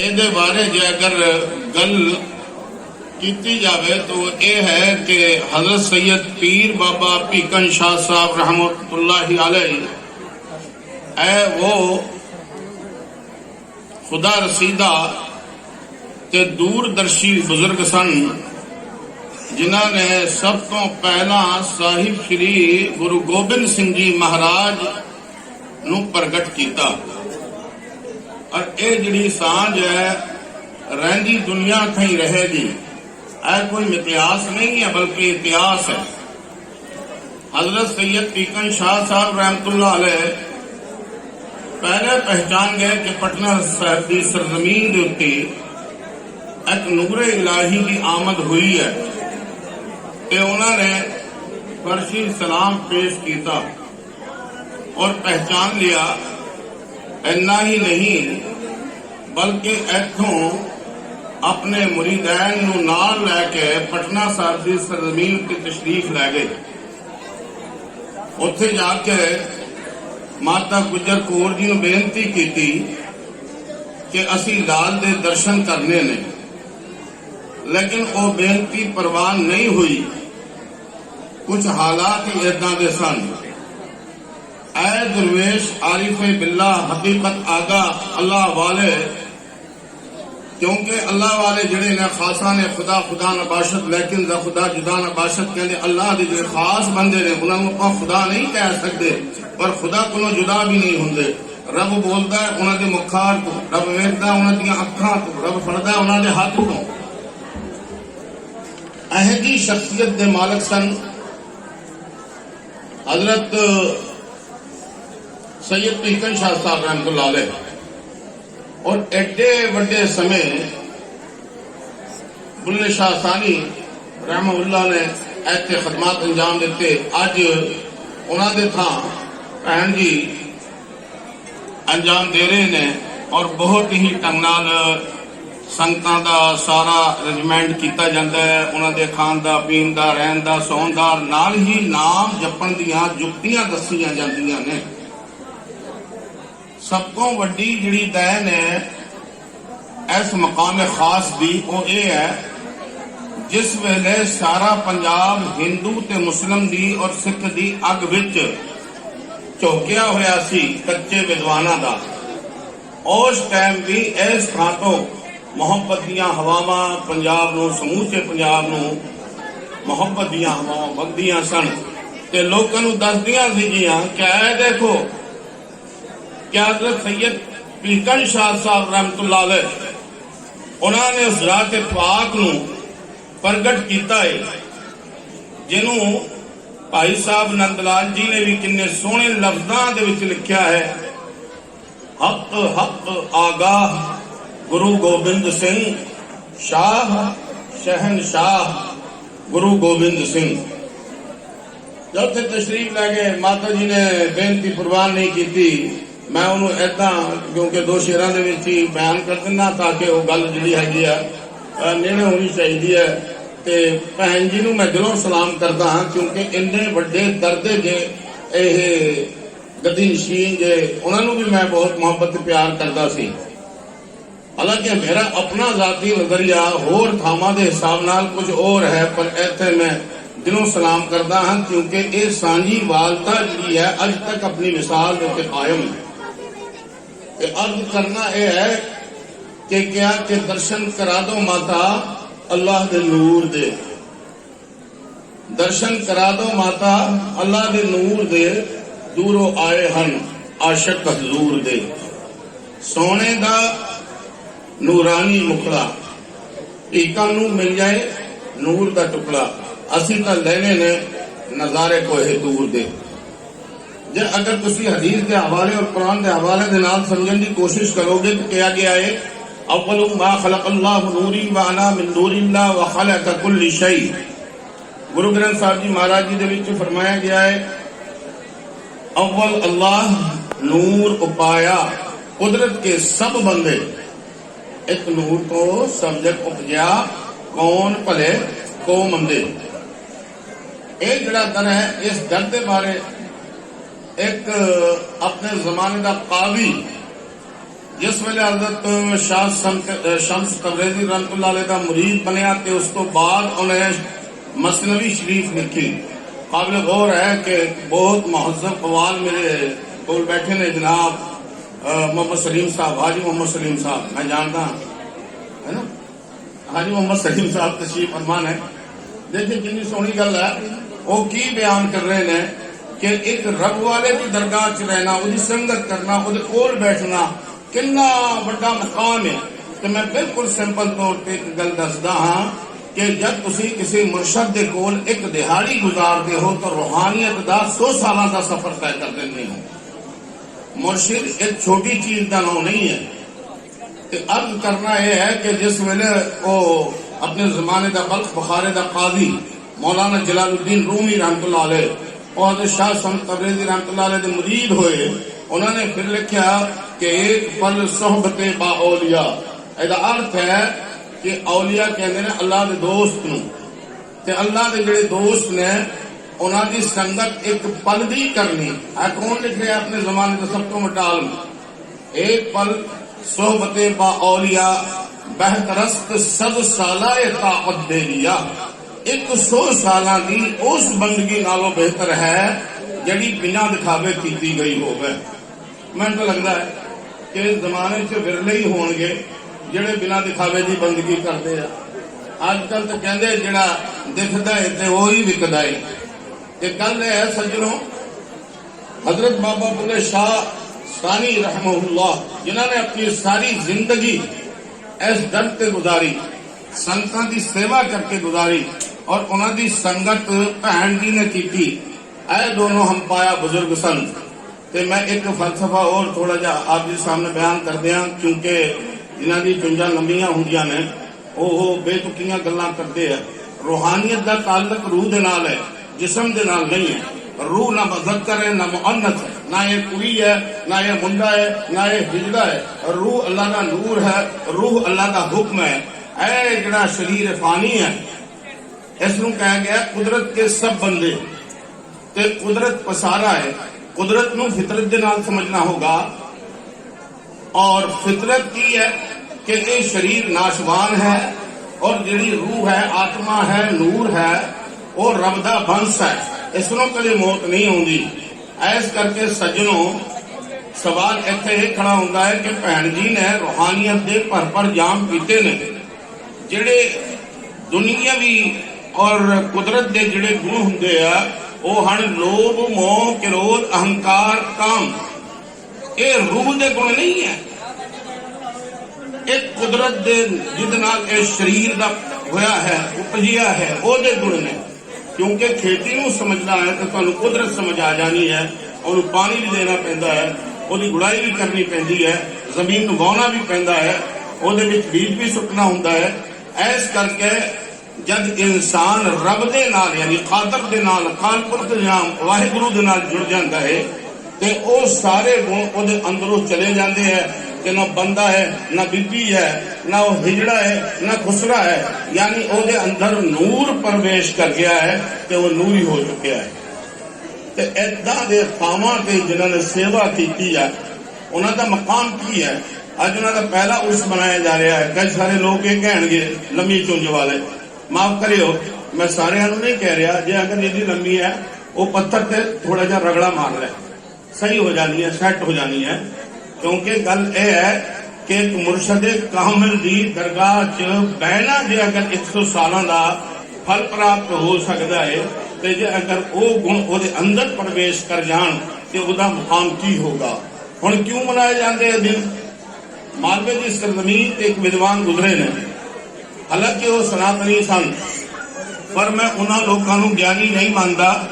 ਇਹਦੇ ਬਾਰੇ ਜੇ ਅਗਰ ਗੱਲ ਕੀਤੀ ਜਾਵੇ ਤਾਂ ਇਹ ਹੈ ਕਿ ਹਜ਼ਰਤ ਸੈਦ ਪੀਰ ਬਾਬਾ ਪੀਕਨ ਸ਼ਾਹ ਸਾਹਿਬ ਰਹਿਮਤੁਲਲਾਹ ਅਲੈਹ ਐ ਉਹ ਖੁਦਾ ਰਸੀਦਾ ਤੇ ਦੂਰਦਰਸ਼ੀ ਬਜ਼ੁਰਗ ਸਨ ਜਿਨ੍ਹਾਂ ਨੇ ਸਭ ਤੋਂ ਪਹਿਲਾਂ ਸਾਹਿਬ ਸ੍ਰੀ ਗੁਰੂ ਗੋਬਿੰਦ ਸਿੰਘ ਜੀ ਮਹਾਰਾਜ ਨੂੰ ਪ੍ਰਗਟ ਕੀਤਾ। ਔਰ ਇਹ ਜਿਹੜੀ ਸਾਂਝ ਹੈ ਰਹਿੰਦੀ ਦੁਨੀਆ ਥਈ ਰਹੇਗੀ ਇਹ ਕੋਈ ਮਿਥਿਆਸ ਨਹੀਂ ਹੈ ਬਲਕਿ ਇਤਿਹਾਸ ਹੈ हजरत सैयद पीकन शाह साहब रहमतुल्ला पहले पहचान गए कि पटना साहब की सरजमीन के उत्ते एक नूरे इलाही की आमद हुई है तो उन्होंने फर्शी सलाम पेश किया और पहचान लिया ਇੰਨਾ ਹੀ ਨਹੀਂ, ਬਲਕਿ ਇੱਥੋਂ ਆਪਣੇ ਮੁਰੀਦਾਨ ਨੂੰ ਨਾਲ ਲੈ ਕੇ ਪਟਨਾ ਸਾਹਿਬ ਦੀ ਸਰਜ਼ਮੀਨ ਤੇ ਤਸ਼ਰੀਫ ਲੈ ਗਏ। ਉੱਥੇ ਜਾ ਕੇ ਮਾਤਾ ਗੁਜਰ ਕੌਰ ਜੀ ਨੂੰ ਬੇਨਤੀ ਕੀਤੀ ਕਿ ਅਸੀਂ ਲਾਲ ਦੇ ਦਰਸ਼ਨ ਕਰਨੇ ਨੇ। ਲੇਕਿਨ ਉਹ ਬੇਨਤੀ ਪ੍ਰਵਾਨ ਨਹੀਂ ਹੋਈ। ਕੁਝ ਹਾਲਾਤ ਹੀ ਇਦਾਂ ਦੇ ਸਨ। ਐ ਦਰਵੇਸ਼ ਆਰਿਫੇ ਬਿੱਲਾ ਹਕੀਕਤ ਆਗਾ ਅੱਲਾਹ ਵਾਲੇ ਕਿਉਂਕਿ ਅੱਲਾਹ ਵਾਲੇ ਜਿਹੜੇ ਨੇ ਖਾਸਾਂ ਨੇ ਖੁਦਾ ਖੁਦਾ ਨਬਾਸ਼ਤ ਲੇਕਿਨ ਦਾ ਖੁਦਾ ਜੁਦਾ ਨਬਾਸ਼ਤ ਕਹਿੰਦੇ ਅੱਲਾਹ ਦੇ ਜਿਹੜੇ ਖਾਸ ਬੰਦੇ ਨੇ ਉਹਨਾਂ ਨੂੰ ਆਪਾਂ ਖੁਦਾ ਨਹੀਂ ਕਹਿ ਸਕਦੇ ਪਰ ਖੁਦਾ ਕੋਲੋਂ ਜੁਦਾ ਵੀ ਨਹੀਂ ਹੁੰਦੇ ਰੱਬ ਬੋਲਦਾ ਹੈ ਉਹਨਾਂ ਦੇ ਮੁਖਾਰ ਤੋਂ ਰੱਬ ਵੇਖਦਾ ਉਹਨਾਂ ਦੀਆਂ ਅੱਖਾਂ ਤੋਂ ਰੱਬ ਫੜਦਾ ਉਹਨਾਂ ਦੇ ਹੱਥ ਤੋਂ ਅਹਦੀ ਸ਼ਖਸੀਅਤ ਦੇ ਮਾਲਕ ਸਨ ਹਜ਼ਰਤ ਸੈयद ਪੀਕਨ सैयद पीकन शाह साहब रहमतुल्लाह और एडे वे समय बुल्ले शाह सानी रहमतुल्लाह ने ऐसे खदमात अंजाम दिते अज उन्होंने थां भैन जी अंजाम दे रहे ने ਔਰ ਬਹੁਤ ਹੀ ਢੰਗ ਨਾਲ ਸੰਗਤਾਂ ਦਾ ਸਾਰਾ ਅਰੇਂਜਮੈਂਟ ਕੀਤਾ ਜਾਂਦਾ ਹੈ ਉਹਨਾਂ ਦੇ ਖਾਣ ਦਾ ਪੀਣ ਦਾ ਰਹਿਣ ਦਾ ਸੌਣ ਦਾ ਨਾਲ ਹੀ ਨਾਮ ਜਪਣ ਦੀਆਂ ਜੁਗਤੀਆਂ ਦੱਸੀਆਂ ਜਾਂਦੀਆਂ ਨੇ ਸਭ ਤੋਂ ਵੱਡੀ ਜਿਹੜੀ ਦੈਨ ਹੈ, ਇਸ ਮਕਾਮ ਖਾਸ ਦੀ, ਉਹ ਇਹ ਹੈ, ਜਿਸ ਵੇਲੇ ਸਾਰਾ ਪੰਜਾਬ ਹਿੰਦੂ ਤੇ ਮੁਸਲਮ ਦੀ ਔਰ ਸਿੱਖ ਦੀ ਅੱਗ ਵਿੱਚ ਝੋਕਿਆ ਹੋਇਆ ਸੀ ਕੱਚੇ ਵਿਦਵਾਨਾਂ ਦਾ। ਉਸ ਟਾਈਮ ਵੀ ਇਸ ਥਾਂ ਤੋਂ ਮੁਹੱਬਤ ਦੀਆਂ ਹਵਾਵਾਂ ਪੰਜਾਬ ਨੂੰ, ਸਮੂਚੇ ਪੰਜਾਬ ਨੂੰ ਮੁਹੱਬਤ ਦੀਆਂ ਹਵਾਵਾਂ ਵਗਦੀਆਂ ਸਨ। ਤੇ ਲੋਕਾਂ ਨੂੰ ਦੱਸਦੀਆਂ ਸੀਗੀਆਂ ਕਿ ਇਹ ਦੇਖੋ ਕਿ ਹਜ਼ਰਤ ਸੈਦ ਪੀਕਨ ਸ਼ਾਹ ਸਾਹਿਬ ਰਹਿਮਤੁਲਲਾਹ ਅਲੈਹ, ਉਹਨਾਂ ਨੇ ਉਸ ਰਾਤ ਪਾਕ ਨੂੰ ਪ੍ਰਗਟ ਕੀਤਾ ਹੈ ਜਿਹਨੂੰ ਭਾਈ ਸਾਹਿਬ ਨੰਦ ਲਾਲ ਜੀ ਨੇ ਵੀ ਕਿੰਨੇ ਸੋਹਣੇ ਲਫ਼ਜ਼ਾਂ ਦੇ ਵਿੱਚ ਲਿਖਿਆ ਹੈ, ਹੱਕ ਹੱਕ, ਆਗਾਹ, ਗੁਰੂ ਗੋਬਿੰਦ ਸਿੰਘ ਸ਼ਾਹ ਸ਼ਹਿਨ ਸ਼ਾਹ ਗੁਰੂ ਗੋਬਿੰਦ ਸਿੰਘ। ਜਦ ਤੇ ਤਸ਼ਰੀਫ ਲੈ ਗਏ, ਮਾਤਾ ਜੀ ਨੇ ਬੇਨਤੀ ਪ੍ਰਵਾਨ ਨਹੀਂ ਕੀਤੀ। ਮੈਂ ਉਹਨੂੰ ਏਦਾਂ, ਕਿਉਂਕਿ ਦੋ ਸ਼ੇਰਾਂ ਦੇ ਵਿੱਚ ਹੀ ਬਿਆਨ ਕਰ ਦਿੰਦਾ ਤਾਂ ਕਿ ਉਹ ਗੱਲ ਜਿਹੜੀ ਹੈਗੀ ਆ ਨੇੜੇ ਹੋਣੀ ਚਾਹੀਦੀ ਹੈ। ਤੇ ਭੈਣ ਜੀ ਨੂੰ ਮੈਂ ਦਿਲੋਂ ਸਲਾਮ ਕਰਦਾ ਹਾਂ, ਕਿਉਂਕਿ ਇੰਨੇ ਵੱਡੇ ਦਰਦੇ ਜੇ ਇਹ ਗਦੀ ਨਸ਼ੀਨ ਜੇ ਉਹਨਾਂ ਨੂੰ ਵੀ ਮੈਂ ਬਹੁਤ ਮੁਹੱਬਤ ਪਿਆਰ ਕਰਦਾ ਸੀ। ਹਾਲਾਂਕਿ ਮੇਰਾ ਆਪਣਾ ਜ਼ਾਤੀ ਨਜ਼ਰੀਆ ਹੋਰ ਥਾਵਾਂ ਦੇ ਹਿਸਾਬ ਨਾਲ ਕੁਝ ਹੋਰ ਹੈ, ਪਰ ਇੱਥੇ ਮੈਂ ਦਿਲੋਂ ਸਲਾਮ ਕਰਦਾ ਹਾਂ, ਕਿਉਂਕਿ ਇਹ ਸਾਂਝੀ ਵਾਲਤਾ ਜਿਹੜੀ ਹੈ, ਅੱਜ ਤੱਕ ਆਪਣੀ ਮਿਸਾਲ ਦੇ ਉੱਤੇ ਕਾਇਮ ਹੈ। ਇਹ ਅਰਜ਼ ਕਰਨਾ ਇਹ ਹੈ ਕਿ ਕਿਹਾ ਕਿ ਦਰਸ਼ਨ ਕਰਾ ਦੋ ਮਾਤਾ, ਅੱਲਾਹ ਦੇ ਨੂਰ ਦੇ। ਦਰਸ਼ਨ ਕਰਾ ਦੋ ਮਾਤਾ, ਅੱਲਾਹ ਦੇ ਨੂਰ ਦੇ, ਦੂਰੋਂ ਆਏ ਹਨ ਆਸ਼ਕ ਹਜ਼ੂਰ ਦੇ। ਸੋਨੇ ਦਾ ਨੂਰਾਨੀ ਮੁਖੜਾ ਏਕਾਂ ਨੂੰ ਮਿਲ ਜਾਏ ਨੂਰ ਦਾ ਟੁਕੜਾ। ਅਸੀਂ ਤਾਂ ਲੈਣੇ ਨੇ ਨਜ਼ਾਰੇ ਕੋਹੇ ਦੂਰ ਦੇ। جب اگر کسی حدیث کے حوالے اور قرآن کے حوالے دے نال سمجھن دی کوشش کرو گے تو کیا گیا ہے؟ اول ما خلق اللہ نوری وانا من نور اللہ وخلق کل شیء گرو گرن صاحب جی مہاراج جی دے وچ فرمایا گیا ہے، اول اللہ نور اپایا، قدرت کے سب بندے۔ ایک نور کو سبجت اپجیا، کون پلے کو مندے ایک جڑا در ہے، اس در دے بارے ایک اپنے زمانے کا قاوی جس ویلے حضرت شاہ شمس تبریزی رحمت اللہ علیہ کا مرید بنیا تے اس کو بعد انہیں مصنوی شریف لکھی قابل غور ہے کہ بہت مہذب قوال میرے کول بیٹھے نے جناب محمد سلیم صاحب، حاجی محمد سلیم صاحب، میں جانتا ہوں، ہے نا؟ حاجی محمد سلیم صاحب تشریف فرمان ہے دیکھیں کنی سونی گل ہے، وہ کی بیان کر رہے ہیں؟ کہ ایک رب والے کی درگاہ چ رہنا وہ سنگت کرنا وہ کول بیٹھنا کنا بڑا مقام ہے۔ تو میں بالکل سمپل طور پہ ایک گل دستا ہاں کہ جب تسی کسی مرشد دے کول ایک دہاڑی گزار دے ہو تو روحانیت دا سو سالہ دا سفر طے کر دیں ہو۔ مرشد ایک چھوٹی چیز کا نو نہیں ہے۔ تے عرض کرنا یہ ہے کہ جس ویلے او اپنے زمانے دا بلخ بخارے دا قاضی مولانا جلال الدین رومی رحمت اللہ علیہ وہ حضرت شاہ سمت تبریزی رحمت اللہ علیہ دے مرید ہوئے، انہوں نے پھر لکھیا کہ ایک پل صحبت با اولیاء ایدہ عرض ہے کہ اولیاء کہنے نے اللہ دے دوست نو۔ تے اللہ دے جڑے دوست نے انہوں نے سنگت ایک پل دی کرنی۔ ہے کون لکھ رہے اپنے زمانے کے سب کو مٹال میں؟ ایک پل صحبت با اولیاء بہترست صد سالہ طاقت دے لیا 100 ਸਾਲਾਂ ਦੀ ਉਸ ਬੰਦਗੀ ਨਾਲੋਂ ਬਿਹਤਰ ਹੈ ਜਿਹੜੀ ਬਿਨਾ ਦਿਖਾਵੇ ਕੀਤੀ ਗਈ ਹੋਵੇ। ਮੈਨੂੰ ਤਾਂ ਲੱਗਦਾ ਹੈ ਕਿ ਜ਼ਮਾਨੇ 'ਚ ਵਿਰਲੇ ਹੀ ਹੋਣਗੇ ਜਿਹੜੇ ਬਿਨਾ ਦਿਖਾਵੇ ਦੀ ਬੰਦਗੀ ਕਰਦੇ ਆ। ਅੱਜ ਕੱਲ ਤਾਂ ਕਹਿੰਦੇ ਜਿਹੜਾ ਦਿਖਦਾ ਹੈ ਤੇ ਉਹ ਹੀ ਵਿਕਦਾ ਹੈ ਤੇ ਕੱਲ ਹੈ ਸੱਜਣੋ حضرت بابا بلے شاہ ثانی رحمہ اللہ جنہوں نے اپنی ساری زندگی اس ڈر سے گزاری سنتوں کی سیوا کر کے گزاری ਔਰ ਉਹਨਾਂ ਦੀ ਸੰਗਤ ਭੈਣ ਜੀ ਨੇ ਕੀਤੀ ਇਹ ਦੋਨੋਂ ਹਮ ਪਾਇਆ ਬਜ਼ੁਰਗ ਸਨ ਤੇ ਮੈਂ ਇੱਕ ਫਲਸਫਾ ਹੋਰ ਥੋੜਾ ਜਿਹਾ ਆਪ ਜੀ ਸਾਹਮਣੇ ਬਿਆਨ ਕਰਦੇ ਹਾਂ ਕਿਉਂਕਿ ਜਿਨ੍ਹਾਂ ਦੀ ਚੁੰਝਾਂ ਲੰਮੀਆਂ ਹੁੰਦੀਆਂ ਨੇ ਉਹ ਬੇਤੁਕੀਆਂ ਗੱਲਾਂ ਕਰਦੇ ਆ ਰੂਹਾਨੀਅਤ ਦਾ ਤਾਲੁਕ ਰੂਹ ਦੇ ਨਾਲ ਹੈ ਜਿਸਮ ਦੇ ਨਾਲ ਨਹੀਂ ਹੈ रूह ना मुजक्कर है ना मुअन्नस है ना ये कुड़ी है ना ये मुंडा है ना ये हिजड़ा है रूह अल्लाह का नूर है रूह अल्लाह का हुक्म है ऐ जड़ा शरीर फानी है ਇਸ ਨੂੰ ਕਿਹਾ ਗਿਆ ਕੁਦਰਤ ਦੇ ਸਭ ਬੰਦੇ। ਤੇ ਕੁਦਰਤ ਪਸਾਰਾ ਹੈ। ਕੁਦਰਤ ਨੂੰ ਫਿਤਰਤ ਦੇ ਨਾਲ ਸਮਝਣਾ ਹੋਗਾ। ਔਰ ਫਿਤਰਤ ਕੀ ਹੈ? ਕਿ ਇਹ ਸਰੀਰ ਨਾਸ਼ਵਾਨ ਹੈ ਔਰ ਜਿਹੜੀ ਰੂਹ ਹੈ, ਆਤਮਾ ਹੈ, ਨੂਰ ਹੈ, ਉਹ ਰੱਬ ਦਾ ਬੰਸ ਹੈ। ਇਸ ਨੂੰ ਕਦੇ ਮੌਤ ਨਹੀਂ ਆਉਂਦੀ। ਐਸ ਕਰਕੇ ਸੱਜਣੋ, ਸਵਾਲ ਇੱਥੇ ਇਹ ਖੜਾ ਹੁੰਦਾ ਹੈ ਕਿ ਭੈਣ ਜੀ ਨੇ ਰੂਹਾਨੀਅਤ ਦੇ ਭਰ ਭਰ ਜਾਮ ਪੀਤੇ ਨੇ। ਜਿਹੜੇ ਦੁਨੀਆਵੀ ਔਰ ਕੁਦਰਤ ਦੇ ਜਿਹੜੇ ਗੁਣ ਹੁੰਦੇ ਆ, ਉਹ ਹਨ ਲੋਭ, ਮੋਹ, ਕ੍ਰੋਧ, ਅਹੰਕਾਰ, ਕਾਮ। ਇਹ ਰੂਹ ਦੇ ਗੁਣ ਨਹੀਂ ਹੈ। ਇਹ ਕੁਦਰਤ ਦੇ ਜਿਹਦੇ ਨਾਲ ਇਹ ਸਰੀਰ ਦਾ ਹੋਇਆ ਹੈ, ਉਪਜਿਆ ਹੈ, ਉਹਦੇ ਗੁਣ ਨੇ। ਕਿਉਂਕਿ ਖੇਤੀ ਨੂੰ ਸਮਝਣਾ ਹੈ, ਤਾਂ ਤੁਹਾਨੂੰ ਕੁਦਰਤ ਸਮਝ ਆ ਜਾਣੀ ਹੈ, ਉਹਨੂੰ ਪਾਣੀ ਵੀ ਦੇਣਾ ਪੈਂਦਾ ਹੈ, ਉਹਦੀ ਗੁੜਾਈ ਵੀ ਕਰਨੀ ਪੈਂਦੀ ਹੈ, ਜ਼ਮੀਨ ਨੂੰ ਵਾਹੁਣਾ ਵੀ ਪੈਂਦਾ ਹੈ, ਉਹਦੇ ਵਿੱਚ ਬੀਜ ਵੀ ਸੁੱਟਣਾ ਹੁੰਦਾ ਹੈ। ਐਸ ਕਰਕੇ ਜਦ ਇਨਸਾਨ ਰੱਬ ਦੇ ਨਾਲ, ਯਾਨੀ ਖਾਤਰ ਦੇ ਨਾਲ ਖਾਲਪੁਰ ਦੇ ਨਾਮ ਵਾਹਿਗੁਰੂ ਦੇ ਨਾਲ ਜੁੜ ਜਾਂਦਾ ਹੈ ਤੇ ਉਹ ਸਾਰੇ ਗੁਣ ਉਹਦੇ ਅੰਦਰੋਂ ਚਲੇ ਜਾਂਦੇ ਹੈ ਕਿ ਨਾ ਬੰਦਾ ਹੈ, ਨਾ ਬੀਬੀ ਹੈ, ਨਾ ਉਹ ਹਿਜੜਾ ਹੈ, ਨਾ ਖੁਸਰਾ ਹੈ, ਯਾਨੀ ਉਹਦੇ ਅੰਦਰ ਨੂਰ ਪ੍ਰਵੇਸ਼ ਕਰ ਗਿਆ ਹੈ ਤੇ ਉਹ ਨੂਰੀ ਹੋ ਚੁੱਕਿਆ ਹੈ। ਤੇ ਏਦਾਂ ਦੇ ਥਾਵਾਂ ਤੇ ਜਿਨ੍ਹਾਂ ਨੇ ਸੇਵਾ ਕੀਤੀ ਹੈ ਉਹਨਾਂ ਦਾ ਮਕਾਮ ਕੀ ਹੈ? ਅੱਜ ਉਹਨਾਂ ਦਾ ਪਹਿਲਾ ਉਸ ਬਣਾਇਆ ਜਾ ਰਿਹਾ ਹੈ। ਕਈ ਸਾਰੇ ਲੋਕ ਇਹ ਕਹਿਣਗੇ, ਲੰਮੀ ਚੁੰਝ ਵਾਲੇ। ਮਾਫ ਕਰਿਓ, ਮੈਂ ਸਾਰਿਆਂ ਨੂੰ ਨਹੀਂ ਕਹਿ ਰਿਹਾ, ਜੇ ਅਗਰ ਇਹਦੀ ਲੰਮੀ ਹੈ, ਉਹ ਪੱਥਰ ਤੇ ਥੋੜਾ ਜਿਹਾ ਰਗੜਾ ਮਾਰ ਲੈ। ਸਹੀ ਹੋ ਜਾਣੀ ਹੈ, ਸੈੱਟ ਹੋ ਜਾਣੀ ਹੈ। ਕਿਉਂਕਿ ਗੱਲ ਇਹ ਹੈ ਕਿ ਇੱਕ ਮੁਰਸ਼ਦ ਕਾਮਿਲ ਦੀ ਦਰਗਾਹ 'ਚ ਬਹਿਣਾ ਜੇ ਅਗਰ 100 ਸਾਲਾਂ ਦਾ ਫਲ ਪ੍ਰਾਪਤ ਹੋ ਸਕਦਾ ਹੈ ਤੇ ਜੇ ਅਗਰ ਉਹ ਗੁਣ ਉਹਦੇ ਅੰਦਰ ਪ੍ਰਵੇਸ਼ ਕਰ ਜਾਣ, ਤੇ ਉਹਦਾ ਮੁਕਾਮ ਕੀ ਹੋਗਾ ਹੁਣ ਕਿਉਂ ਮਨਾਏ ਜਾਂਦੇ ਇਹ ਦਿਨ? ਮਾਲਵੇ ਦੀ ਸਰਜ਼ਮੀਨ ਤੇ ਇੱਕ ਵਿਦਵਾਨ ਗੁਜ਼ਰੇ ਨੇ। ਹਾਲਾਂਕਿ ਉਹ ਸਨਾਤਨੀ ਸਨ, ਪਰ ਮੈਂ ਉਹਨਾਂ ਲੋਕਾਂ ਨੂੰ ਗਿਆਨੀ ਨਹੀਂ ਮੰਨਦਾ,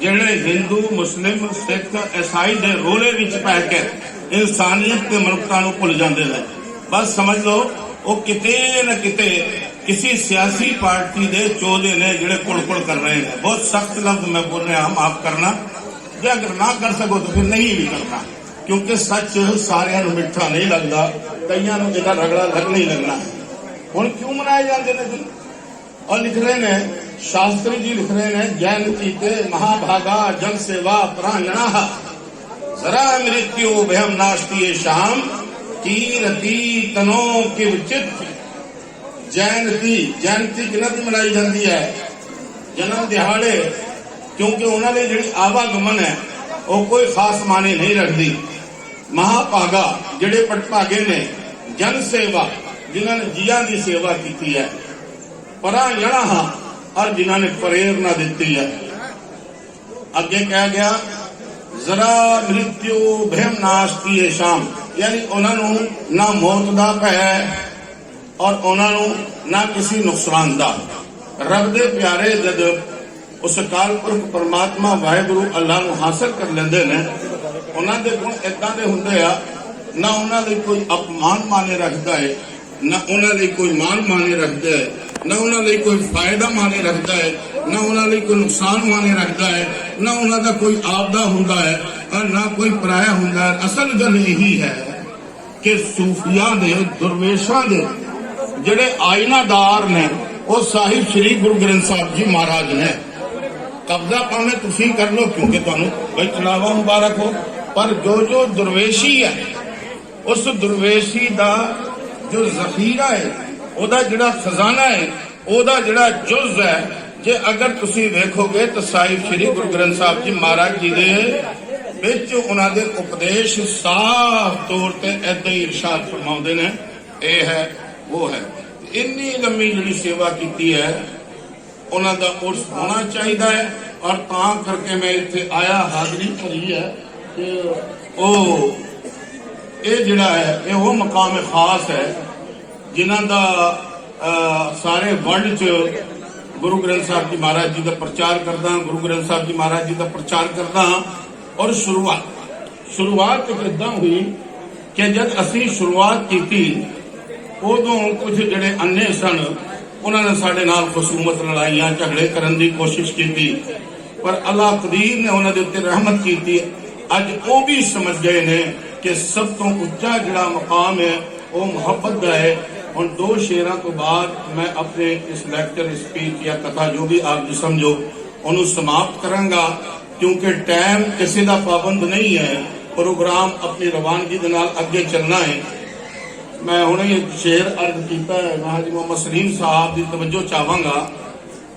ਜਿਹੜੇ ਹਿੰਦੂ ਮੁਸਲਿਮ ਸਿੱਖ ਈਸਾਈ ਦੇ ਰੋਲੇ ਵਿੱਚ ਪੈ ਕੇ ਇਨਸਾਨੀਅਤ ਤੇ ਮਨੁੱਖਤਾ ਨੂੰ ਭੁੱਲ ਜਾਂਦੇ ਨੇ। ਬਸ ਸਮਝ ਲਓ, ਉਹ ਕਿਤੇ ਨਾ ਕਿਤੇ ਕਿਸੇ ਸਿਆਸੀ ਪਾਰਟੀ ਦੇ ਚੋਦੇ ਨੇ ਜਿਹੜੇ ਕੁੜ-ਕੁੜ ਕਰ ਰਹੇ ਨੇ। ਬਹੁਤ ਸਖਤ ਲਫ਼ਜ਼ ਮੈਂ ਬੋਲ ਰਿਹਾ ਮਾਫ ਕਰਨਾ। ਜੇ ਅਗਰ ਨਾ ਕਰ ਸਕੋ ਤਾਂ ਫਿਰ ਨਹੀਂ ਵੀ ਕਰਨਾ। ਕਿਉਂਕਿ ਸੱਚ ਸਾਰਿਆਂ ਨੂੰ ਮਿੱਠਾ ਨਹੀਂ ਲੱਗਦਾ, ਕਈਆਂ ਨੂੰ ਇਹਦਾ ਰਗੜਾ ਲੱਗਣਾ ਹੀ ਲੱਗਣਾ। ਹੁਣ ਕਿਉਂ ਮਨਾਏ ਜਾਂਦੇ ਨੇ ਦਿਨ ਔਰ ਲਿਖ ਰਹੇ ਨੇ, ਸ਼ਾਸਤਰੀ ਜੀ ਲਿਖ ਰਹੇ ਨੇ ਗਿਆਨ ਕੀਤੇ ਮਹਾਭਾਗਾ, ਜਨ ਸੇਵਾ ਪ੍ਰਾਣਣਾ ਜ਼ਰਾ ਮ੍ਰਿਤਿਉ ਭੈਮ ਨਾਸ਼ਤੀ ਸ਼ਾਮ ਕੀਰਤੀ ਤਨੋ ਕਿਵ ਚਿਤ। ਜੈਨਤੀ ਜੈਨਤੀ ਕਿਨਾਂ ਦੀ ਮਨਾਈ ਜਾਂਦੀ ਹੈ? ਜਨਮ ਦਿਹਾੜੇ, ਕਿਉਂਕਿ ਉਹਨਾਂ ਲਈ ਜਿਹੜੀ ਆਵਾਗਮਨ ਹੈ, ਉਹ ਕੋਈ ਖਾਸ ਮਾਨੇ ਨਹੀਂ ਰੱਖਦੀ। ਮਹਾਭਾਗਾ, ਜਿਹੜੇ ਪਟਭਾਗੇ ਨੇ, ਜਨ ਸੇਵਾ। ਜਿਨ੍ਹਾਂ ਨੇ ਜੀਆਂ ਦੀ ਸੇਵਾ ਕੀਤੀ ਹੈ। ਪਰਾਂ ਜਣਾ ਔਰ ਜਿਨ੍ਹਾਂ ਨੇ ਪ੍ਰੇਰਣਾ ਦਿੱਤੀ ਹੈ। ਅੱਗੇ ਕਿਹਾ ਗਿਆ, ਜ਼ਰਾ ਮ੍ਰਿਤਿਉ ਭੈਮ ਨਾਸ਼ ਕੀਏ ਸ਼ਾਮ। ਯਾਨੀ ਉਹਨਾਂ ਨੂੰ ਨਾ ਮੌਤ ਦਾ ਭੈ ਔਰ ਉਹਨਾਂ ਨੂੰ ਨਾ ਕਿਸੇ ਨੁਕਸਾਨ ਦਾ। ਰੱਬ ਦੇ ਪਿਆਰੇ ਜਦ ਉਸ ਕਾਲ ਪੁਰਖ ਪਰਮਾਤਮਾ ਵਾਹਿਗੁਰੂ ਅੱਲਾਹ ਨੂੰ ਹਾਸਲ ਕਰ ਲੈਂਦੇ ਨੇ, ਉਹਨਾਂ ਦੇ ਗੁਣ ਇਦਾਂ ਦੇ ਹੁੰਦੇ ਆ, ਨਾ ਉਹਨਾਂ ਲਈ ਕੋਈ ਅਪਮਾਨ ਮਾਨੇ ਰੱਖਦਾ ਏ। ਨਾ ਉਹਨਾਂ ਲਈ ਕੋਈ ਮਾਨ ਮਾਨੇ ਰੱਖਦਾ ਹੈ, ਨਾ ਉਹਨਾਂ ਲਈ ਕੋਈ ਫਾਇਦਾ ਮਾਨੇ ਰੱਖਦਾ ਹੈ, ਨਾ ਉਹਨਾਂ ਲਈ ਕੋਈ ਨੁਕਸਾਨ ਮਾਨੇ ਰੱਖਦਾ ਹੈ, ਨਾ ਉਹਨਾਂ ਦਾ ਕੋਈ ਆਪਦਾ ਹੁੰਦਾ ਹੈ ਔਰ ਨਾ ਕੋਈ ਪਰਾਇਆ ਹੁੰਦਾ ਹੈ। ਅਸਲ ਗੱਲ ਇਹੀ ਹੈ ਕਿ ਸੂਫੀਆਂ ਦੇ, ਦੁਰਵੇਸ਼ਾਂ ਦੇ ਜਿਹੜੇ ਆਇਨਾਦਾਰ ਨੇ, ਉਹ ਸਾਹਿਬ ਸ੍ਰੀ ਗੁਰੂ ਗ੍ਰੰਥ ਸਾਹਿਬ ਜੀ ਮਹਾਰਾਜ ਨੇ। ਕਬਜ਼ਾ ਭਾਵੇਂ ਤੁਸੀਂ ਕਰ ਲਓ, ਕਿਉਂਕਿ ਤੁਹਾਨੂੰ ਬਈ ਚਲਾਵਾ ਮੁਬਾਰਕ ਹੋ। ਪਰ ਜੋ ਜੋ ਦੁਰਵੇਸ਼ੀ ਹੈ, ਉਸ ਦੁਰਵੇਸ਼ੀ ਦਾ ਜੋ ਜ਼ਖੀਰਾ ਹੈ, ਉਹਦਾ ਜਿਹੜਾ ਖਜ਼ਾਨਾ ਹੈ, ਉਹਦਾ ਜਿਹੜਾ ਜੁਜ਼ ਹੈ, ਜੇ ਅਗਰ ਤੁਸੀਂ ਵੇਖੋਗੇ ਤਾਂ ਸਾਹਿਬ ਸ੍ਰੀ ਗੁਰੂ ਗ੍ਰੰਥ ਸਾਹਿਬ ਜੀ ਮਹਾਰਾਜ ਜੀ ਦੇ ਵਿੱਚ ਉਹਨਾਂ ਦੇ ਉਪਦੇਸ਼ ਸਾਫ਼ ਤੌਰ ਤੇ ਏਦਾਂ ਹੀ ਇਰਸ਼ਾਦ ਫਰਮਾਉਂਦੇ ਨੇ, ਇਹ ਹੈ, ਉਹ ਹੈ। ਇੰਨੀ ਲੰਮੀ ਜਿਹੜੀ ਸੇਵਾ ਕੀਤੀ ਹੈ, ਉਹਨਾਂ ਦਾ ਉਰਸ ਹੋਣਾ ਚਾਹੀਦਾ ਹੈ ਔਰ ਤਾਂ ਕਰਕੇ ਮੈਂ ਇੱਥੇ ਆਇਆ, ਹਾਜ਼ਰੀ ਭਰੀ ਹੈ ਕਿ ਉਹ ਇਹ ਜਿਹੜਾ ਹੈ, ਇਹ ਉਹ ਮਕਾਮ ਖਾਸ ਹੈ, ਜਿਨ੍ਹਾਂ ਦਾ ਸਾਰੇ ਵਰਲਡ 'ਚ ਗੁਰੂ ਗ੍ਰੰਥ ਸਾਹਿਬ ਜੀ ਮਹਾਰਾਜ ਜੀ ਦਾ ਪ੍ਰਚਾਰ ਕਰਦਾ ਗੁਰੂ ਗ੍ਰੰਥ ਸਾਹਿਬ ਜੀ ਮਹਾਰਾਜ ਜੀ ਦਾ ਪ੍ਰਚਾਰ ਕਰਦਾ ਹਾਂ, ਔਰ ਸ਼ੁਰੂਆਤ ਸ਼ੁਰੂਆਤ ਕਿਦਾਂ ਹੋਈ ਕਿ ਜਦ ਅਸੀਂ ਸ਼ੁਰੂਆਤ ਕੀਤੀ, ਉਦੋਂ ਕੁਝ ਜਿਹੜੇ ਅੰਨੇ ਸਨ, ਉਹਨਾਂ ਨੇ ਸਾਡੇ ਨਾਲ ਖਸੂਮਤ ਲੜਾਈਆਂ, ਝਗੜੇ ਕਰਨ ਦੀ ਕੋਸ਼ਿਸ਼ ਕੀਤੀ, ਪਰ ਅੱਲਾਹ ਕਦੀਰ ਨੇ ਉਹਨਾਂ ਦੇ ਉੱਤੇ ਰਹਿਮਤ ਕੀਤੀ। ਅੱਜ ਉਹ ਵੀ ਸਮਝ ਗਏ ਨੇ ਕਿ ਸਭ ਤੋਂ ਉੱਚਾ ਜਿਹੜਾ ਮਕਾਮ ਹੈ, ਉਹ ਮੁਹੱਬਤ ਦਾ ਹੈ। ਹੁਣ ਦੋ ਸ਼ੇਰਾਂ ਤੋਂ ਬਾਅਦ ਮੈਂ ਆਪਣੇ ਇਸ ਲੈਕਚਰ ਸਪੀਚ ਜਾਂ ਕਥਾ ਜੋ ਵੀ ਆਪ ਜੀ ਸਮਝੋ, ਉਹਨੂੰ ਸਮਾਪਤ ਕਰਾਂਗਾ। ਕਿਉਂਕਿ ਟਾਈਮ ਕਿਸੇ ਦਾ ਪਾਬੰਦ ਨਹੀਂ ਹੈ। ਪ੍ਰੋਗਰਾਮ ਆਪਣੀ ਰਵਾਨਗੀ ਦੇ ਨਾਲ ਅੱਗੇ ਚੱਲਣਾ ਹੈ। ਮੈਂ ਹੁਣੇ ਇੱਕ ਸ਼ੇਰ ਅਰਜ਼ ਕੀਤਾ ਹੈ। ਮਹਾਜੀ ਮੁਹੰਮਦ ਸਲੀਮ ਸਾਹਿਬ ਦੀ ਤਵੱਜੋ ਚਾਹਾਂਗਾ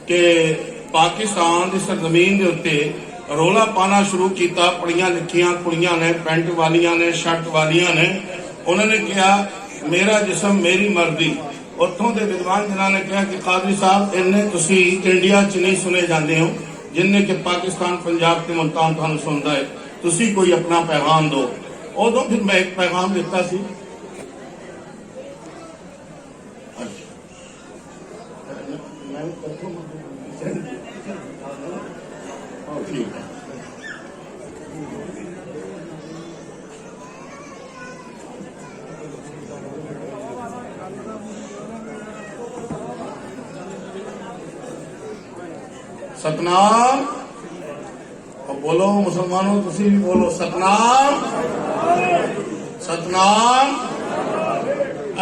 ਕਿ ਪਾਕਿਸਤਾਨ ਦੀ ਸਰਜ਼ਮੀਨ ਦੇ ਉੱਤੇ ਰੋਲਾ ਪਾਣਾ ਸ਼ੁਰੂ ਕੀਤਾ ਪੜੀਆਂ ਲਿਖੀਆਂ ਕੁੜੀਆਂ ਨੇ, ਪੈਂਟ ਵਾਲੀਆਂ ਨੇ, ਸ਼ਰਟ ਵਾਲੀਆਂ ਨੇ। ਉਹਨਾਂ ਨੇ ਕਿਹਾ, ਮੇਰਾ ਜਿਸਮ ਮੇਰੀ ਮਰਜ਼ੀ। ਉੱਥੋਂ ਦੇ ਵਿਦਵਾਨ ਜਿਨ੍ਹਾਂ ਨੇ ਕਿਹਾ ਕਿ, ਕਾਜ਼ੀ ਸਾਹਿਬ, ਇੰਨੇ ਤੁਸੀਂ ਇੰਡੀਆ 'ਚ ਨਹੀਂ ਸੁਣੇ ਜਾਂਦੇ ਹੋ, ਜਿੰਨੇ ਕਿ ਪਾਕਿਸਤਾਨ, ਪੰਜਾਬ ਤੇ ਮੁਲਤਾਨ ਤੁਹਾਨੂੰ ਸੁਣਦਾ ਹੈ। ਤੁਸੀਂ ਕੋਈ ਆਪਣਾ ਪੈਗਾਮ ਦਿਓ। ਉਦੋਂ ਫਿਰ ਮੈਂ ਇੱਕ ਪੈਗਾਮ ਦਿੱਤਾ ਸੀ। ਮੈਂ ਪਰਸੋਂ ਹਾਂ ਠੀਕ ਹੈ ਸਤਨਾਮ। ਉਹ ਬੋਲੋ ਮੁਸਲਮਾਨੋ ਤੁਸੀਂ ਵੀ ਬੋਲੋ ਸਤਨਾਮ। ਸਤਨਾਮ।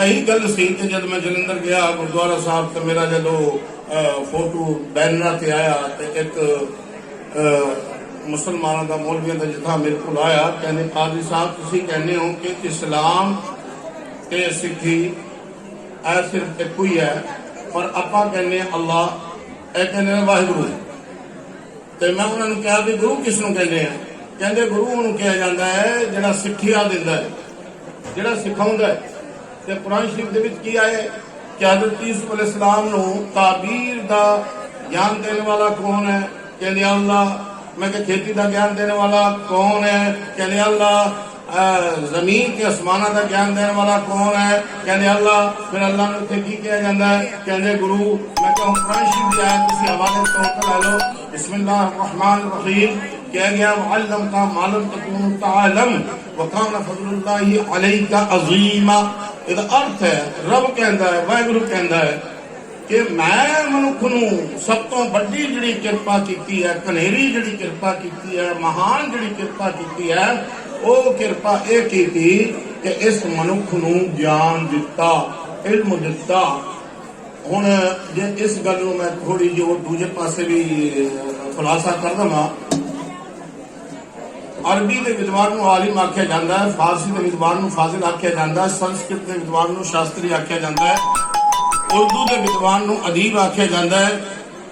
ਅਹੀ ਗੱਲ ਸੀ ਕਿ ਜਦ ਮੈਂ ਜਲੰਧਰ ਗਿਆ ਗੁਰਦੁਆਰਾ ਸਾਹਿਬ ਤੇ ਮੇਰਾ ਜਦੋਂ ਅਹ, ਫੋਟੋ ਬੈਨਰ ਤੇ ਆਇਆ ਤੇ ਇੱਕ ਅਹ, ਮੁਸਲਮਾਨਾਂ ਦਾ ਮੌਲਵੀਆਂ ਦਾ ਜਥਾ ਮੇਰੇ ਕੋਲ ਆਇਆ ਕਹਿੰਦੇ ਕਾਜ਼ੀ ਸਾਹਿਬ ਤੁਸੀਂ ਕਹਿੰਦੇ ਹੋ ਕਿ ਇਸਲਾਮ ਤੇ ਸਿੱਖੀ ਇਹ ਸਿਰਫ ਇੱਕੋ ਹੀ ਹੈ ਪਰ ਆਪਾਂ ਕਹਿੰਦੇ ਹਾਂ ਅੱਲਾ ਇਹ ਕਹਿੰਦੇ ਨੇ ਵਾਹਿਗੁਰੂ ਤੇ ਮੈਂ ਉਹਨਾਂ ਨੂੰ ਕਿਹਾ ਵੀ ਗੁਰੂ ਕਿਸ ਨੂੰ ਕਹਿੰਦੇ ਆ? ਕਹਿੰਦੇ ਗੁਰੂ ਉਹਨੂੰ ਕਿਹਾ ਜਾਂਦਾ ਹੈ, ਜਿਹੜਾ ਸਿੱਖਿਆ ਦਿੰਦਾ ਹੈ, ਜਿਹੜਾ ਸਿਖਾਉਂਦਾ ਹੈ। ਤੇ ਕੁਰਾਨ ਸ਼ਰੀਫ ਦੇ ਵਿੱਚ ਕੀ ਆਇਆ ਕਿ ਹਜ਼ਰਤ ਯੂਸਫ ਅਲੈਹਿਸਲਾਮ ਨੂੰ? ਤਾਬੀਰ ਦਾ ਗਿਆਨ ਦੇਣ ਵਾਲਾ ਕੌਣ ਹੈ? ਕਹਿੰਦੇ ਅੱਲਾ। ਮੈਂ ਕਿ ਖੇਤੀ ਦਾ ਗਿਆਨ ਦੇਣ ਵਾਲਾ ਕੌਣ ਹੈ? ਕਹਿੰਦੇ ਅੱਲਾ। ਜ਼ਮੀਨ ਤੇ ਅਸਮਾਨਾਂ ਦਾ ਗਿਆਨ ਦੇਣ ਵਾਲਾ ਕੌਣ ਹੈ? ਕਹਿੰਦੇ ਅੱਲਾ। ਫਿਰ ਅੱਲਾ ਨੂੰ ਉੱਥੇ ਕੀ ਕਿਹਾ ਜਾਂਦਾ ਹੈ? ਕਹਿੰਦੇ ਗੁਰੂ, ਮੈਂ ਕਿਹਾ ਕੁਰਾਨ ਸ਼ਰੀਫ ਦੀ ਆਇਤ ਤੁਸੀਂ ਹਵਾਲੇ ਤੋਂ ਲੈ ਲਓ। بسم اللہ الرحمن الرحیم، کہہ گیا معلم کا معلم تکون تعلم وکان فضل اللہ علیہ کا عظیم یہ ارتھ ہے، رب کہندہ ہے، وائگرو کہندہ ہے کہ میں ਮਨੁੱਖ ਨੂੰ ਸਭ ਤੋਂ ਵੱਡੀ ਜਿਹੜੀ ਕਿਰਪਾ ਕੀਤੀ ਹੈ ਕਨੇਰੀ ਜਿਹੜੀ ਕਿਰਪਾ ਕੀਤੀ ਹੈ ਮਹਾਨ ਜਿਹੜੀ ਕਿਰਪਾ ਕੀਤੀ ਹੈ ਉਹ ਕਿਰਪਾ ਇਹ ਕੀਤੀ ਕਿ ਇਸ ਮਨੁੱਖ ਨੂੰ ਗਿਆਨ ਦਿੱਤਾ ਹੁਣ ਜੇ ਇਸ ਗੱਲ ਨੂੰ ਮੈਂ ਥੋੜੀ ਜਿਹੀ ਦੂਜੇ ਪਾਸੇ ਵੀ ਖੁਲਾਸਾ ਕਰ ਦਵਾਂ। ਅਰਬੀ ਦੇ ਵਿਦਵਾਨ ਨੂੰ ਆਲਿਮ ਆਖਿਆ ਜਾਂਦਾ ਹੈ, ਫਾਰਸੀ ਦੇ ਵਿਦਵਾਨ ਨੂੰ ਫਾਜ਼ਿਲ ਆਖਿਆ ਜਾਂਦਾ ਹੈ, ਸੰਸਕ੍ਰਿਤ ਦੇ ਵਿਦਵਾਨ ਨੂੰ ਸ਼ਾਸਤਰੀ ਆਖਿਆ ਜਾਂਦਾ ਹੈ, ਉਰਦੂ ਦੇ ਵਿਦਵਾਨ ਨੂੰ ਅਦੀਬ ਆਖਿਆ ਜਾਂਦਾ ਹੈ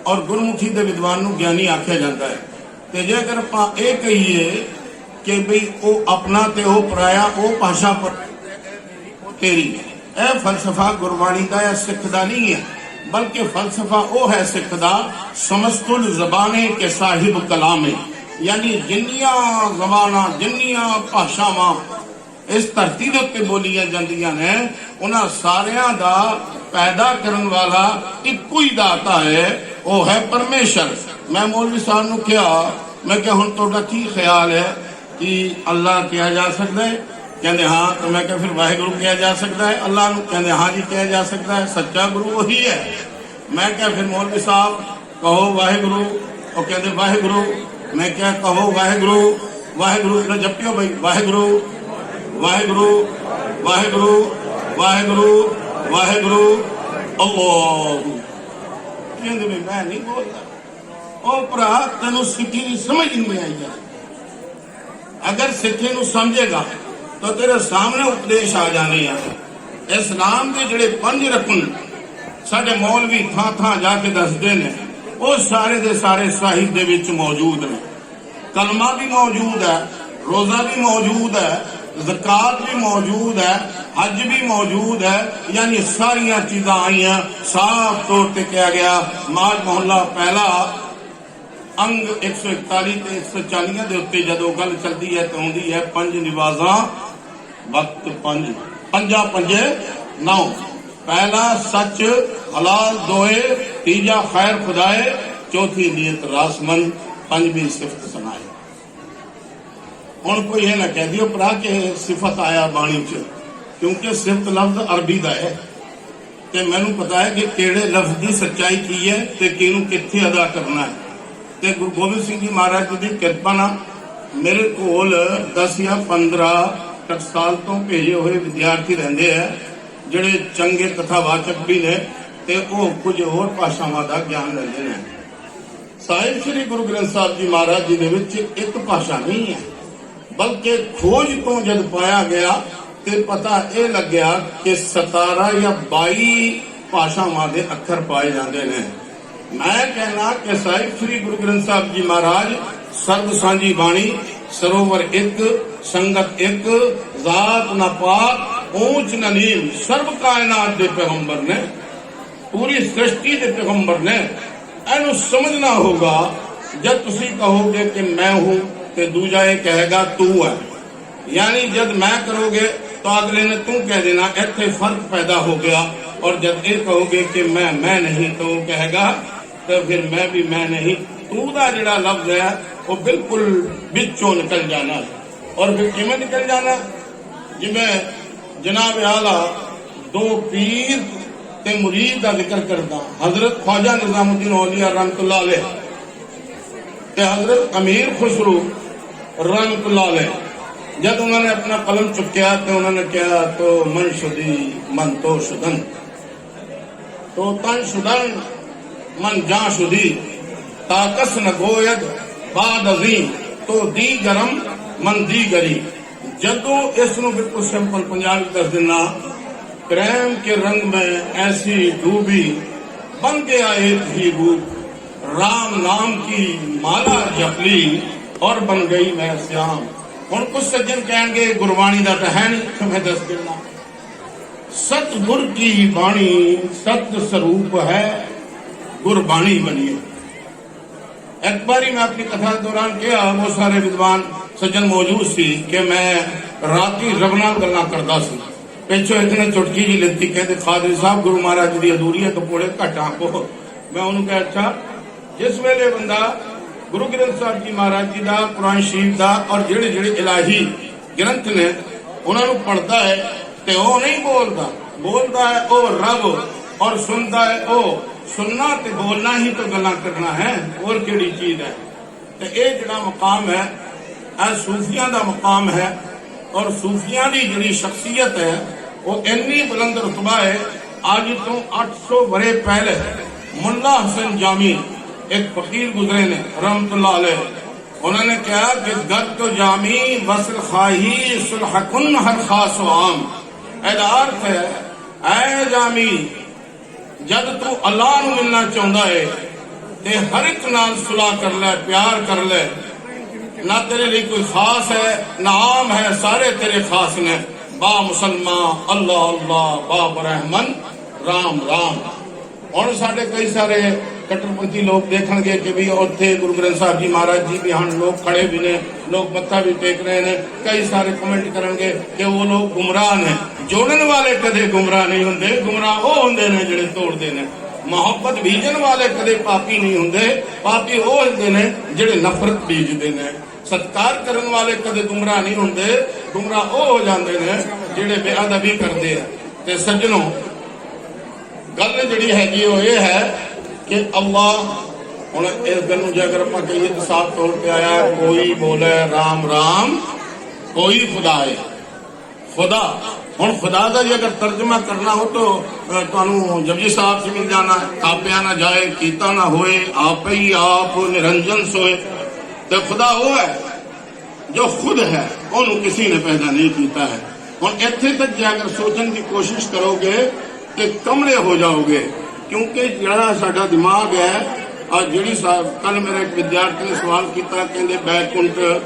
ਔਰ ਗੁਰਮੁਖੀ ਦੇ ਵਿਦਵਾਨ ਨੂੰ ਗਿਆਨੀ ਆਖਿਆ ਜਾਂਦਾ ਹੈ। ਤੇ ਜੇਕਰ ਆਪਾਂ ਇਹ ਕਹੀਏ ਕਿ ਭਈ ਉਹ ਆਪਣਾ ਤੇ ਉਹ ਪਰਾਇਆ, ਉਹ ਭਾਸ਼ਾ ਪਰ ਤੇਰੀ ਇਹ ਫਲਸਫਾ ਗੁਰਬਾਣੀ ਦਾ ਜਾਂ ਸਿੱਖ ਦਾ ਨਹੀਂ ਹੈ, ਬਲਕਿ ਫਲਸਫਾ ਉਹ ਹੈ ਸਿੱਖ ਦਾ ਸਮਸਤੁਲ ਜ਼ਬਾਨੇ ਕੇ ਸਾਹਿਬ ਕਲਾਮੇ। ਯਾਨੀ ਜਿੰਨੀਆਂ ਜ਼ਬਾਨਾਂ ਜਿੰਨੀਆਂ ਭਾਸ਼ਾਵਾਂ ਇਸ ਧਰਤੀ ਦੇ ਉੱਤੇ ਬੋਲੀਆਂ ਜਾਂਦੀਆਂ ਨੇ, ਉਹਨਾਂ ਸਾਰਿਆਂ ਦਾ ਪੈਦਾ ਕਰਨ ਵਾਲਾ ਇੱਕੋ ਹੀ ਦਾਤਾ ਹੈ, ਉਹ ਹੈ ਪਰਮੇਸ਼ਰ। ਮੈਂ ਮੌਲਵੀ ਸਾਹਿਬ ਨੂੰ ਕਿਹਾ, ਮੈਂ ਕਿਹਾ ਹੁਣ ਤੁਹਾਡਾ ਕੀ ਖਿਆਲ ਹੈ ਕਿ ਅੱਲਾ ਕਿਹਾ ਜਾ ਸਕਦਾ ਹੈ? ਕਹਿੰਦੇ ਹਾਂ, ਤਾਂ ਮੈਂ ਕਿਹਾ ਫਿਰ ਵਾਹਿਗੁਰੂ ਕਿਹਾ ਜਾ ਸਕਦਾ ਹੈ ਅੱਲਾ ਨੂੰ ਕਹਿੰਦੇ ਹਾਂ ਜੀ ਕਿਹਾ ਜਾ ਸਕਦਾ ਹੈ, ਸੱਚਾ ਗੁਰੂ ਉਹੀ ਹੈ। ਮੈਂ ਕਿਹਾ ਫਿਰ ਮੌਲਵੀ ਸਾਹਿਬ, ਕਹੋ ਵਾਹਿਗੁਰੂ, ਉਹ ਕਹਿੰਦੇ ਵਾਹਿਗੁਰੂ, ਮੈਂ ਕਿਹਾ ਕਹੋ ਵਾਹਿਗੁਰੂ ਵਾਹਿਗੁਰੂ ਨਾ ਜਪਿਓ ਬਈ, ਵਾਹਿਗੁਰੂ ਵਾਹਿਗੁਰੂ ਵਾਹਿਗੁਰੂ ਵਾਹਿਗੁਰੂ ਵਾਹਿਗੁਰੂ, ਅੱਲਾਹ। ਕਹਿੰਦੇ ਵੀ ਮੈਂ ਨਹੀਂ ਬੋਲਦਾ। ਉਹ ਭਰਾ ਤੈਨੂੰ ਸਿੱਖੀ ਦੀ ਸਮਝ ਨਹੀਂ ਆਈ ਯਾਰ। ਅਗਰ ਸਿੱਖੀ ਨੂੰ ਸਮਝੇਗਾ ਤਾਂ ਤੇਰੇ ਸਾਹਮਣੇ ਉਪਦੇਸ਼ ਆ ਜਾਣੇ ਆ। ਇਸਲਾਮ ਦੇ ਜਿਹੜੇ ਪੰਜ ਰਕਨ ਸਾਡੇ ਮੌਲਵੀ ਥਾਂ ਥਾਂ ਜਾ ਕੇ ਦੱਸਦੇ ਨੇ, ਉਹ ਸਾਰੇ ਦੇ ਸਾਰੇ ਸਾਹਿਬ ਦੇ ਵਿੱਚ ਮੌਜੂਦ ਨੇ। ਕਲਮਾ ਵੀ ਮੌਜੂਦ ਹੈ, ਰੋਜ਼ਾ ਵੀ ਮੌਜੂਦ ਹੈ, ਜ਼ਕਾਤ ਵੀ ਮੌਜੂਦ ਹੈ, ਹਜ ਵੀ ਮੌਜੂਦ ਹੈ, ਯਾਨੀ ਸਾਰੀਆਂ ਚੀਜ਼ਾਂ ਆਈਆਂ, ਸਾਫ਼ ਤੌਰ ਤੇ ਕਿਹਾ ਗਿਆ ਮਾਜ ਮੁਹੱਲਾ ਪਹਿਲਾ, ਅੰਗ 141 ਤੇ 140 ਦੇ ਉੱਤੇ ਜਦੋਂ ਗੱਲ ਚੱਲਦੀ ਹੈ ਤਾਂ ਆਉਂਦੀ ਹੈ ਪੰਜ ਨਿਵਾਜ਼ਾਂ। ਵਕਤ ਪੰਜ, ਪੰਜਾ ਪੰਜੇ, ਨੌ। ਪਹਿਲਾ ਸੱਚ, ਹਲਾਲ ਦੋਏ, ਤੀਜਾ ਖੈਰ ਖੁਦਾਏ, ਚੌਥੀ ਨੀਅਤ ਰਾਸਮਨ ਪੰਜਵੀਂ ਸਿਫਤ ਸੁਣਾਏ ਹੁਣ ਕੋਈ ਇਹ ਨਾ ਕਹਿ ਦਿਓ ਭਰਾ ਕਿ ਸਿਫਤ ਆਇਆ ਬਾਣੀ ਚ, ਕਿਉਂਕਿ ਸਿਫਤ ਲਫ਼ਜ਼ ਅਰਬੀ ਦਾ ਹੈ। ਤੇ ਮੈਨੂੰ ਪਤਾ ਹੈ ਕਿ ਕਿਹੜੇ ਲਫ਼ਜ਼ ਦੀ ਸੱਚਾਈ ਕੀ ਹੈ ਤੇ ਕਿਹਨੂੰ ਕਿੱਥੇ ਅਦਾ ਕਰਨਾ ਹੈ। ਤੇ ਗੁਰੂ ਗੋਬਿੰਦ ਸਿੰਘ ਜੀ ਮਹਾਰਾਜ ਦੀ ਕਿਰਪਾ ਨਾਲ ਮੇਰੇ ਕੋਲ 10 ਜਾਂ 15 ਟਕਸਾਲ ਤੋਂ ਭੇਜੇ ਹੋਏ ਵਿਦਿਆਰਥੀ ਰਹਿੰਦੇ ਆ, ਜਿਹੜੇ ਚੰਗੇ ਕਥਾਵਾਚਕ ਵੀ ਨੇ ਤੇ ਉਹ ਕੁਝ ਹੋਰ ਭਾਸ਼ਾਵਾਂ ਦਾ ਗਿਆਨ ਲੈਂਦੇ ਨੇ। ਸਾਹਿਬ ਸ੍ਰੀ ਗੁਰੂ ਗ੍ਰੰਥ ਸਾਹਿਬ ਜੀ ਮਹਾਰਾਜ ਜੀ ਦੇ ਵਿੱਚ ਇੱਕ ਭਾਸ਼ਾ ਨਹੀਂ ਹੈ, ਬਲਕਿ ਖੋਜ ਤੋਂ ਜਦ ਪਾਇਆ ਗਿਆ ਤੇ ਪਤਾ ਇਹ ਲੱਗਿਆ ਕਿ 17 ਜਾਂ 22 ਭਾਸ਼ਾਵਾਂ ਦੇ ਅੱਖਰ ਪਾਏ ਜਾਂਦੇ ਨੇ। ਮੈਂ ਕਹਿਣਾ ਕਿ ਸਾਹਿਬ ਸ੍ਰੀ ਗੁਰੂ ਗ੍ਰੰਥ ਸਾਹਿਬ ਜੀ ਮਹਾਰਾਜ ਸਰਬ ਸਾਂਝੀ ਬਾਣੀ ਸਰੋਵਰ ਇੱਕ ਸੰਗਤ ਇੱਕ ਜ਼ਾਤ ਨਾ ਪਾਕ ਊਚ ਨਾ ਨੀਮ ਸਰਬ ਕਾਇਨਾਤ ਦੇ ਪੈਗੰਬਰ ਨੇ ਪੂਰੀ ਸ੍ਰਿਸ਼ਟੀ ਦੇ ਪੈਗੰਬਰ ਨੇ ਇਹਨੂੰ ਸਮਝਣਾ ਹੋਗਾ ਜਦ ਤੁਸੀਂ ਕਹੋਗੇ ਕਿ ਮੈਂ ਹੂੰ ਤੇ ਦੂਜਾ ਇਹ ਕਹੇਗਾ ਤੂੰ ਹੈ ਯਾਨੀ ਜਦ ਮੈਂ ਕਰੋਗੇ ਤਾਂ ਅਗਲੇ ਨੇ ਤੂੰ ਕਹਿ ਦੇਣਾ ਇੱਥੇ ਫ਼ਰਕ ਪੈਦਾ ਹੋ ਗਿਆ ਔਰ ਜਦ ਇਹ ਕਹੋਗੇ ਕਿ ਮੈਂ ਮੈਂ ਨਹੀਂ ਤਾਂ ਉਹ ਕਹੇਗਾ ਤਾਂ ਫਿਰ ਮੈਂ ਵੀ ਮੈਂ ਨਹੀਂ ਤੂੰ ਦਾ ਜਿਹੜਾ ਲਫ਼ਜ਼ ਹੈ, ਉਹ ਬਿਲਕੁਲ ਵਿੱਚੋਂ ਨਿਕਲ ਜਾਣਾ। ਔਰ ਫਿਰ ਕਿਵੇਂ ਨਿਕਲ ਜਾਣਾ? ਜਿਵੇਂ ਜਨਾਬ ਆਲਾ ਦੋ ਪੀਰ ਤੇ ਮੁਰੀਦ ਦਾ ਜ਼ਿਕਰ ਕਰਦਾ। حضرت ਖਵਾਜਾ ਨਿਜ਼ਾਮੁਦੀਨ ਔਲੀਆ ਰਹਿਮਤੁਲਾਹ ਅਲੈਹ। ਤੇ حضرت ਅਮੀਰ ਖੁਸਰੂ ਰਹਿਮਤੁਲਾਹ ਅਲੈਹ। ਜਦ ਉਹਨਾਂ ਨੇ ਆਪਣਾ ਕਲਮ ਚੁੱਕਿਆ ਤੇ ਉਹਨਾਂ ਨੇ ਕਿਹਾ, ਤੋ ਮਨ ਸ਼ੁਦੀ, ਮਨ ਤੋ ਸ਼ੁਦਨ। ਤੋ ਤਨ ਸ਼ੁਦਨ, ਮਨ ਜਾਂ ਸ਼ੁਦੀ। تاکس نہ گوید، باد عظیم، تو دی گرم من دی گری جدو اس نو بالکل سمپل پنجابی دس دینا کریم کے رنگ میں ایسی ڈوبی، بن گیا ایک ہی روپ رام نام کی مالا جپلی اور بن گئی میں سیام۔ ہوں کچھ سجن کہیں گے گروانی دا تو ہے نہیں، تمہیں دس دینا۔ ست گر کی بانی، ست سروپ ہے گربانی بنی ہے۔ ਮੈਂ ਆਪਣੀ ਕਥਾ ਦੇ ਦੌਰਾਨ ਕਿਹਾ ਉਹ ਸਾਰੇ ਵਿਦਵਾਨ ਸੱਜਣ ਮੌਜੂਦ ਸੀ ਕਿ ਮੈਂ ਰਾਤੀ ਰੱਬ ਨਾਲ ਗੱਲਾਂ ਕਰਦਾ ਸੀ ਪਿੱਛੋਂ ਇੱਕ ਨੇ ਚੁਟਕੀ ਜੀ ਲਿੱਤੀ ਕਹਿੰਦੇ ਖਾਦਰੀ ਸਾਹਿਬ ਗੁਰੂ ਮਹਾਰਾਜ ਦੀ ਅਧੂਰੀ ਹੈ ਕਪੋੜੇ ਘਟਾਂ ਕੋ ਮੈਂ ਉਹਨੂੰ ਕਿਹਾ ਅੱਛਾ ਜਿਸ ਵੇਲੇ ਬੰਦਾ ਗੁਰੂ ਗ੍ਰੰਥ ਸਾਹਿਬ ਜੀ ਮਹਾਰਾਜ ਜੀ ਦਾ ਕੁਰਾਨ ਸ਼ਰੀਫ ਦਾ ਔਰ ਜਿਹੜੇ ਜਿਹੜੇ ਇਲਾਹੀ ਗ੍ਰੰਥ ਨੇ ਉਹਨਾਂ ਨੂੰ ਪੜਦਾ ਹੈ ਤੇ ਉਹ ਨਹੀਂ ਬੋਲਦਾ ਬੋਲਦਾ ਹੈ ਉਹ ਰੱਬ ਔਰ ਸੁਣਦਾ ਹੈ ਉਹ سننا تے بولنا ہی تو گلا کرنا ہے، اور کیڑی چیز ہے؟ تے اے جڑا مقام ہے، اے صوفیاں دا مقام ہے، اور صوفیاں دی جڑی شخصیت ہے، وہ انی بلند رتبہ ہے، آج تو اٹھ سو برے پہلے ملا حسن جامی ایک فقیر گزرے نے، رحمت اللہ علیہ۔ انہوں نے کہا کہ گد تو جامی، وصل خواہی سلحکن ہر خاص و عام۔ اے جامی ਜਦ ਤੂੰ ਅੱਲਾਹ ਨੂੰ ਮਿਲਣਾ ਚਾਹੁੰਦਾ ਏ, ਤੇ ਹਰ ਇੱਕ ਨਾਲ ਸੁਲਾਹ ਕਰ ਲੈ, ਪਿਆਰ ਕਰ ਲੈ, ਨਾ ਤੇਰੇ ਲਈ ਕੋਈ ਖਾਸ ਹੈ, ਨਾ ਆਮ ਹੈ, ਸਾਰੇ ਤੇਰੇ ਖਾਸ ਨੇ। ਬਾ ਮੁਸਲਮਾਨ, ਅੱਲਾਹ ਅੱਲਾਹ ਬਾਬ ਰਹਿਮਨ ਰਾਮ ਰਾਮ। ਹੁਣ ਸਾਡੇ ਕਈ ਸਾਰੇ ਕੱਟੜਪੰਥੀ ਲੋਕ ਦੇਖਣਗੇ ਕਿ ਵੀ ਉੱਥੇ ਗੁਰੂ ਗ੍ਰੰਥ ਸਾਹਿਬ ਜੀ ਮਹਾਰਾਜ ਜੀ ਵੀ ਹਨ, ਲੋਕ ਖੜੇ ਵੀ ਨੇ, ਲੋਕ ਮੱਥਾ ਵੀ ਟੇਕ ਰਹੇ ਨੇ, ਕਈ ਸਾਰੇ ਕਮੈਂਟ ਕਰਨਗੇ ਕਿ ਉਹ ਲੋਕ ਗੁੰਮਰਾਹ ਨੇ। ਜੋੜਨ ਵਾਲੇ ਕਦੇ ਗੁੰਮਰਾਹ ਨਹੀਂ ਹੁੰਦੇ, ਗੁੰਮਰਾਹ ਉਹ ਹੁੰਦੇ ਨੇ ਜਿਹੜੇ ਤੋੜਦੇ ਨੇ। ਮੁਹੱਬਤ ਬੀਜਣ ਵਾਲੇ ਕਦੇ ਪਾਪੀ ਨਹੀਂ ਹੁੰਦੇ, ਪਾਪੀ ਉਹ ਹੁੰਦੇ ਨੇ ਜਿਹੜੇ ਨਫ਼ਰਤ ਬੀਜਦੇ ਨੇ। ਸਤਕਾਰ ਕਰਨ ਵਾਲੇ ਕਦੇ ਗੁੰਮਰਾਹ ਨਹੀਂ ਹੁੰਦੇ, ਗੁੰਮਰਾਹ ਉਹ ਹੋ ਜਾਂਦੇ ਨੇ ਜਿਹੜੇ ਬੇਅਦਬੀ ਕਰਦੇ ਆ। ਤੇ ਸੱਜਣੋ, ਗੱਲ ਜਿਹੜੀ ਹੈਗੀ ਉਹ ਇਹ ਹੈ ਕਿ ਅੱਲਾਹ, ਹੁਣ ਇਸ ਗੱਲ ਨੂੰ ਜੇ ਆਪਾਂ ਕਹੀਏ ਤਾਂ ਸਾਫ਼ ਤੌਰ ਤੇ ਆਇਆ, ਕੋਈ ਬੋਲੇ ਰਾਮ ਰਾਮ, ਕੋਈ ਖੁਦਾ ਹੈ खुदा ਹੁਣ ਖੁਦਾ ਦਾ ਜੇ ਅਗਰ ਤਰਜਮਾ ਕਰਨਾ ਹੋ ਤਾਂ ਤੁਹਾਨੂੰ ਜਪਜੀ ਸਾਹਿਬ ਸੇ ਮਿਲ ਜਾਣਾ ਹੈ ਨਾ ਜਾਏ, ਕੀਤਾ ਨਾ ਹੋਏ, ਆਪ ਹੀ ਆਪ ਨਿਰੰਜਨ ਸੋਏ। ਤੇ ਖੁਦਾ ਉਹ ਹੈ ਜੋ ਖੁਦ ਹੈ, ਉਹਨੂੰ ਕਿਸੇ ਨੇ ਪੈਦਾ ਨਹੀਂ ਕੀਤਾ ਹੈ। ਹੁਣ ਇੱਥੇ ਤੱਕ ਜੇ ਅਗਰ ਸੋਚਣ ਦੀ ਕੋਸ਼ਿਸ਼ ਕਰੋਗੇ ਤੇ ਕਮਲੇ ਹੋ ਜਾਓਗੇ ਕਿਉਂਕਿ ਜਿਹੜਾ ਸਾਡਾ ਦਿਮਾਗ ਹੈ ਆ ਜਿਹੜੀ ਕੱਲ ਮੇਰੇ ਇੱਕ ਵਿਦਿਆਰਥੀ ਨੇ ਸਵਾਲ ਕੀਤਾ, ਕਹਿੰਦੇ ਬੈਕੁੰਠ